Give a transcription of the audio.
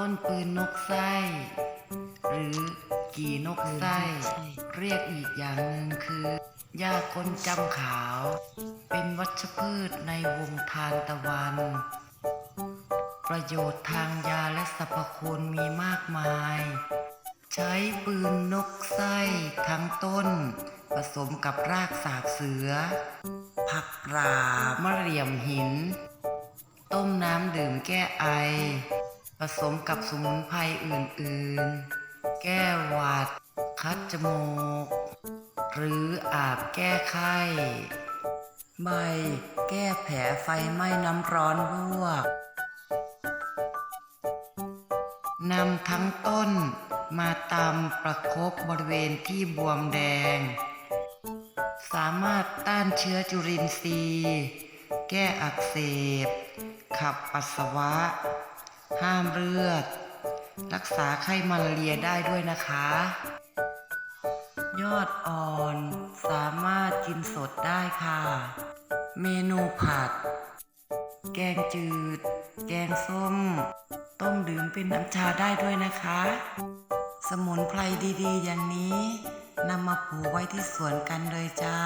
้นปืนนกไส้หรือกี่นกไส้เรียกอีกอย่างหนึ่งคือหญ้าก้นจำขาว เป็นวัชพืชในวงทานตะวัน ประโยชน์ทางยาและสรรพคุณมีมากมาย ใช้ปืนนกไส้ทั้งต้น ผสมกับรากสาบเสือ ผักรามะเหรี่ยมหิน ต้มน้ำดื่มแก้ไอ ผสมกับสมุนไพรอื่นๆ แก้หวัด คัดจมูก หรืออาบแก้ไข้ใบแก้แผลไฟไหม้น้ำร้อนลวกนำทั้งต้นมาตำประคบบริเวณที่บวมแดง สามารถต้านเชื้อจุลินทรีย์ แก้อักเสบ ขับปัสสาวะ ห้ามเลือด รักษาไข้มาลาเรียได้ด้วยนะคะ ยอดอ่อนสามารถกินสดได้ค่ะ เมนูผัด แกงจืด แกงส้ม ต้มดื่มเป็นน้ำชาได้ด้วยนะคะ สมุนไพรดีๆ อย่างนี้นำมาปลูกไว้ที่สวนกันเลยจ้า